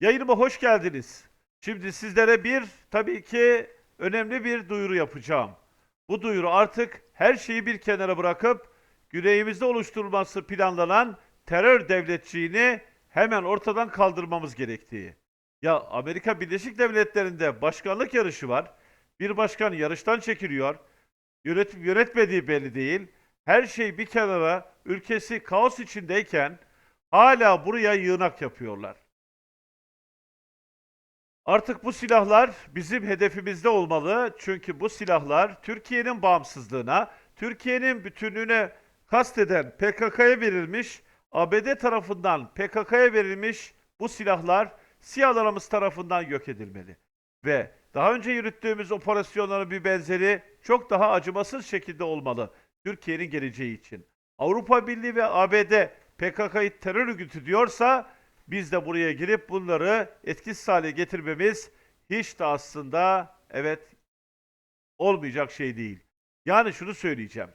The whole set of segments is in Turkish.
Yayınıma hoş geldiniz. Şimdi sizlere bir tabii ki önemli bir duyuru yapacağım. Bu duyuru artık her şeyi bir kenara bırakıp güneyimizde oluşturulması planlanan terör devletçiğini hemen ortadan kaldırmamız gerektiği. Ya Amerika Birleşik Devletleri'nde başkanlık yarışı var. Bir başkan yarıştan çekiliyor. Yönetip yönetmediği belli değil. Her şey bir kenara, ülkesi kaos içindeyken hala buraya yığınak yapıyorlar. Artık bu silahlar bizim hedefimizde olmalı. Çünkü bu silahlar Türkiye'nin bağımsızlığına, Türkiye'nin bütünlüğüne kasteden PKK'ya verilmiş, ABD tarafından PKK'ya verilmiş bu silahlar siyahlarımız tarafından yok edilmeli. Ve daha önce yürüttüğümüz operasyonların bir benzeri çok daha acımasız şekilde olmalı Türkiye'nin geleceği için. Avrupa Birliği ve ABD PKK'yı terör örgütü diyorsa biz de buraya girip bunları etkisiz hale getirmemiz hiç de aslında evet olmayacak şey değil. Yani şunu söyleyeceğim.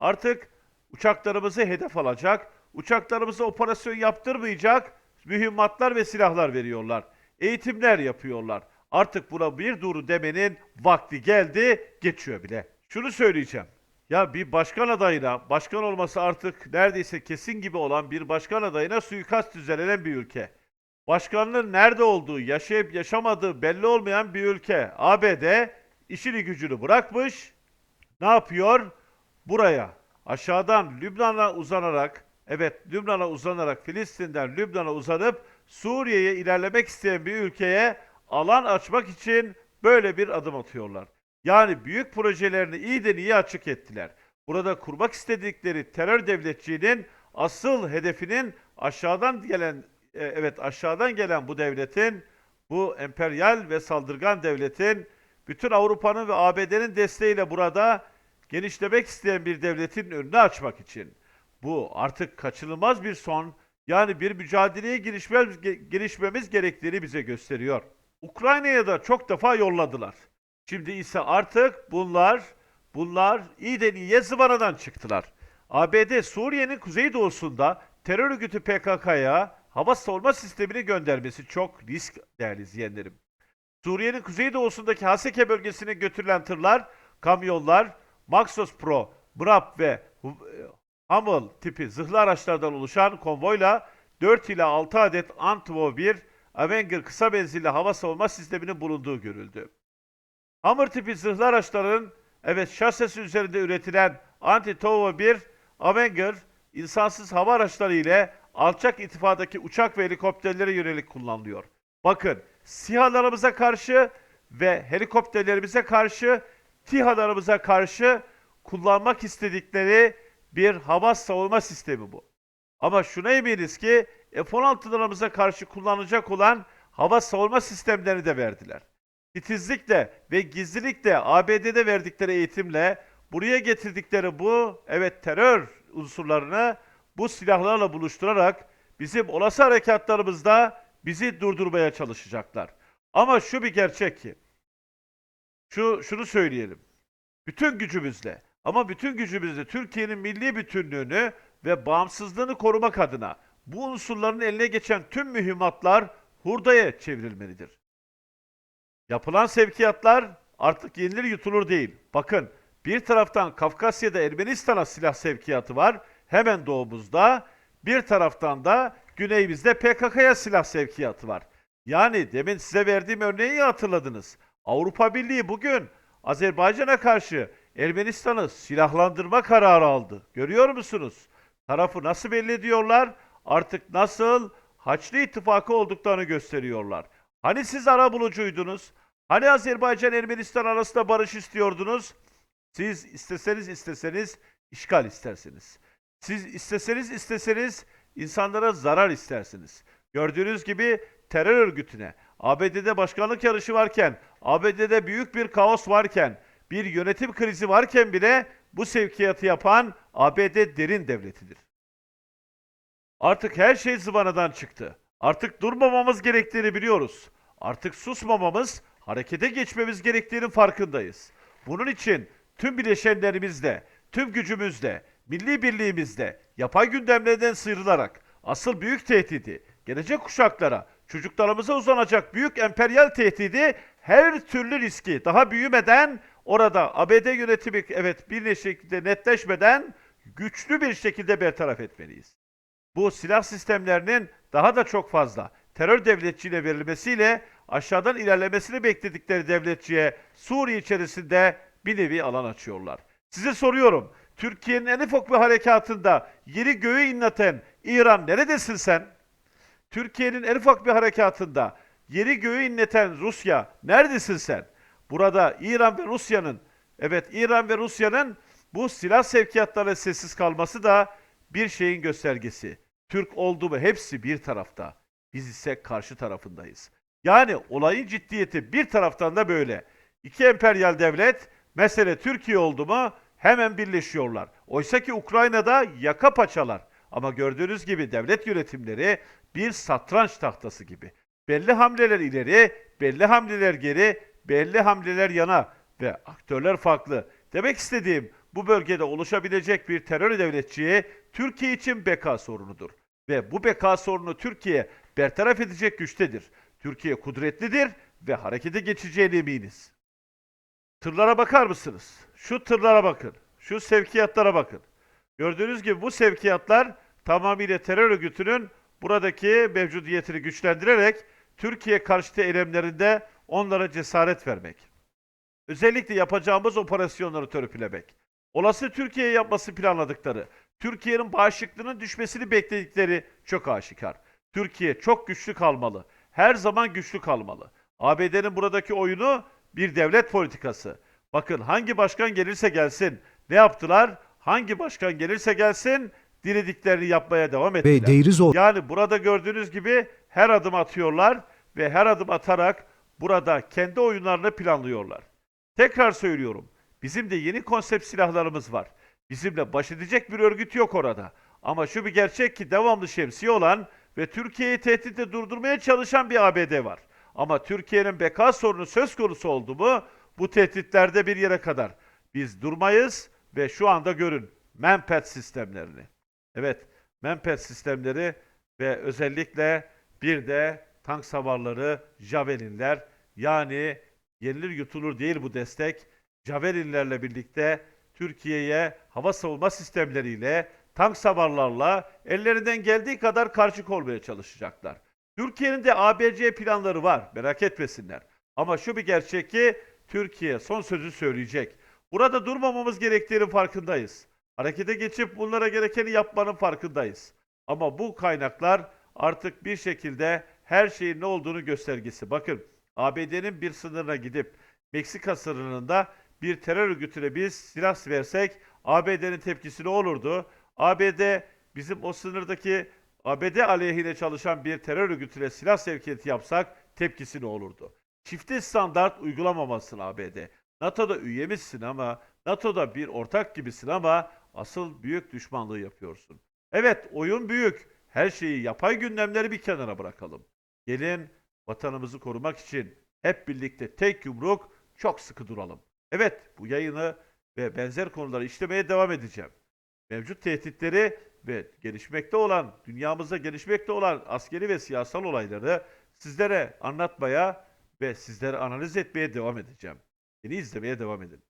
Artık uçaklarımızı hedef alacak, uçaklarımıza operasyon yaptırmayacak mühimmatlar ve silahlar veriyorlar. Eğitimler yapıyorlar. Artık buna bir duru demenin vakti geldi, geçiyor bile. Şunu söyleyeceğim. Ya bir başkan adayına, başkan olması artık neredeyse kesin gibi olan bir başkan adayına suikast düzenlenen bir ülke. Başkanlığın nerede olduğu, yaşayıp yaşamadığı belli olmayan bir ülke. ABD işini gücünü bırakmış. Ne yapıyor? Buraya aşağıdan Lübnan'a uzanarak, evet Lübnan'a uzanarak Filistin'den Lübnan'a uzanıp Suriye'ye ilerlemek isteyen bir ülkeye alan açmak için böyle bir adım atıyorlar. Yani büyük projelerini iyi de iyi açık ettiler. Burada kurmak istedikleri terör devletçiliğinin asıl hedefinin aşağıdan gelen e, evet aşağıdan gelen bu devletin bu emperyal ve saldırgan devletin bütün Avrupa'nın ve ABD'nin desteğiyle burada genişlemek isteyen bir devletin önünü açmak için. Bu artık kaçınılmaz bir son yani bir mücadeleye girişmemiz, girişmemiz gerektiğini bize gösteriyor. Ukrayna'ya da çok defa yolladılar. Şimdi ise artık bunlar bunlar iyiden iyiye zıvanadan çıktılar. ABD Suriye'nin kuzeydoğusunda terör örgütü PKK'ya hava savunma sistemini göndermesi çok risk değerli izleyenlerim. Suriye'nin kuzeydoğusundaki Haseke bölgesine götürülen tırlar, kamyonlar, Maxos Pro, Brab ve Hummel tipi zırhlı araçlardan oluşan konvoyla 4 ila 6 adet Antuvo 1 Avenger kısa menzilli hava savunma sisteminin bulunduğu görüldü. Hammer tipi zırhlı araçların evet şasisi üzerinde üretilen Anti-Tova 1 Avenger insansız hava araçları ile alçak irtifadaki uçak ve helikopterlere yönelik kullanılıyor. Bakın SİHA'larımıza karşı ve helikopterlerimize karşı TİHA'larımıza karşı kullanmak istedikleri bir hava savunma sistemi bu. Ama şuna eminiz ki F-16'larımıza karşı kullanılacak olan hava savunma sistemlerini de verdiler. Titizlikle ve gizlilikle ABD'de verdikleri eğitimle buraya getirdikleri bu evet terör unsurlarını bu silahlarla buluşturarak bizim olası harekatlarımızda bizi durdurmaya çalışacaklar. Ama şu bir gerçek ki şu şunu söyleyelim. Bütün gücümüzle ama bütün gücümüzle Türkiye'nin milli bütünlüğünü ve bağımsızlığını korumak adına bu unsurların eline geçen tüm mühimmatlar hurdaya çevrilmelidir. Yapılan sevkiyatlar artık yenilir yutulur değil. Bakın bir taraftan Kafkasya'da Ermenistan'a silah sevkiyatı var hemen doğumuzda. Bir taraftan da güneyimizde PKK'ya silah sevkiyatı var. Yani demin size verdiğim örneği hatırladınız. Avrupa Birliği bugün Azerbaycan'a karşı Ermenistan'ı silahlandırma kararı aldı. Görüyor musunuz? Tarafı nasıl belli ediyorlar? Artık nasıl Haçlı İttifakı olduklarını gösteriyorlar. Hani siz ara bulucuydunuz? Hani Azerbaycan Ermenistan arasında barış istiyordunuz? Siz isteseniz isteseniz işgal istersiniz. Siz isteseniz isteseniz insanlara zarar istersiniz. Gördüğünüz gibi terör örgütüne, ABD'de başkanlık yarışı varken, ABD'de büyük bir kaos varken, bir yönetim krizi varken bile bu sevkiyatı yapan ABD derin devletidir. Artık her şey zıvanadan çıktı. Artık durmamamız gerektiğini biliyoruz. Artık susmamamız, harekete geçmemiz gerektiğinin farkındayız. Bunun için tüm bileşenlerimizle, tüm gücümüzle, milli birliğimizle, yapay gündemlerden sıyrılarak asıl büyük tehdidi gelecek kuşaklara çocuklarımıza uzanacak büyük emperyal tehdidi her türlü riski daha büyümeden orada ABD yönetimi evet bir şekilde netleşmeden güçlü bir şekilde bertaraf etmeliyiz. Bu silah sistemlerinin daha da çok fazla terör devletçiğine verilmesiyle aşağıdan ilerlemesini bekledikleri devletçiye Suriye içerisinde bir nevi alan açıyorlar. Size soruyorum. Türkiye'nin en ufak bir harekatında yeri göğü inleten İran neredesin sen? Türkiye'nin en ufak bir harekatında yeri göğü inleten Rusya neredesin sen? Burada İran ve Rusya'nın evet İran ve Rusya'nın bu silah sevkiyatlarına sessiz kalması da bir şeyin göstergesi. Türk oldu mu hepsi bir tarafta. Biz ise karşı tarafındayız. Yani olayın ciddiyeti bir taraftan da böyle. İki emperyal devlet mesele Türkiye oldu mu hemen birleşiyorlar. Oysa ki Ukrayna'da yaka paçalar. Ama gördüğünüz gibi devlet yönetimleri bir satranç tahtası gibi. Belli hamleler ileri, belli hamleler geri, belli hamleler yana ve aktörler farklı. Demek istediğim bu bölgede oluşabilecek bir terör devletçiye Türkiye için beka sorunudur. Ve bu beka sorunu Türkiye bertaraf edecek güçtedir. Türkiye kudretlidir ve harekete geçeceğine eminiz. Tırlara bakar mısınız? Şu tırlara bakın. Şu sevkiyatlara bakın. Gördüğünüz gibi bu sevkiyatlar tamamıyla terör örgütünün buradaki mevcudiyetini güçlendirerek Türkiye karşıtı eylemlerinde onlara cesaret vermek. Özellikle yapacağımız operasyonları törpülemek. Olası Türkiye yapması planladıkları, Türkiye'nin bağışıklığının düşmesini bekledikleri çok aşikar. Türkiye çok güçlü kalmalı. Her zaman güçlü kalmalı. ABD'nin buradaki oyunu bir devlet politikası. Bakın hangi başkan gelirse gelsin ne yaptılar? Hangi başkan gelirse gelsin dilediklerini yapmaya devam ettiler. ve Yani burada gördüğünüz gibi her adım atıyorlar ve her adım atarak burada kendi oyunlarını planlıyorlar. Tekrar söylüyorum. Bizim de yeni konsept silahlarımız var. Bizimle baş edecek bir örgüt yok orada. Ama şu bir gerçek ki devamlı şemsiye olan ve Türkiye'yi tehditle durdurmaya çalışan bir ABD var. Ama Türkiye'nin beka sorunu söz konusu oldu mu bu tehditlerde bir yere kadar biz durmayız ve şu anda görün Menpet sistemlerini. Evet, Menpet sistemleri ve özellikle bir de tank savarları, Javelinler yani yenilir yutulur değil bu destek. Javelinlerle birlikte Türkiye'ye hava savunma sistemleriyle, tank savarlarla ellerinden geldiği kadar karşı olmaya çalışacaklar. Türkiye'nin de ABC planları var, merak etmesinler. Ama şu bir gerçek ki Türkiye son sözü söyleyecek. Burada durmamamız gerektiğinin farkındayız. Harekete geçip bunlara gerekeni yapmanın farkındayız. Ama bu kaynaklar artık bir şekilde her şeyin ne olduğunu göstergesi. Bakın ABD'nin bir sınırına gidip Meksika sınırında bir terör örgütüne biz silah versek ABD'nin tepkisi ne olurdu? ABD bizim o sınırdaki ABD aleyhine çalışan bir terör örgütüne silah sevkiyatı yapsak tepkisi ne olurdu? Çifte standart uygulamamasın ABD. NATO'da üyemizsin ama NATO'da bir ortak gibisin ama asıl büyük düşmanlığı yapıyorsun. Evet oyun büyük. Her şeyi yapay gündemleri bir kenara bırakalım. Gelin vatanımızı korumak için hep birlikte tek yumruk çok sıkı duralım. Evet bu yayını ve benzer konuları işlemeye devam edeceğim. Mevcut tehditleri ve gelişmekte olan, dünyamızda gelişmekte olan askeri ve siyasal olayları sizlere anlatmaya ve sizlere analiz etmeye devam edeceğim. Beni izlemeye devam edin.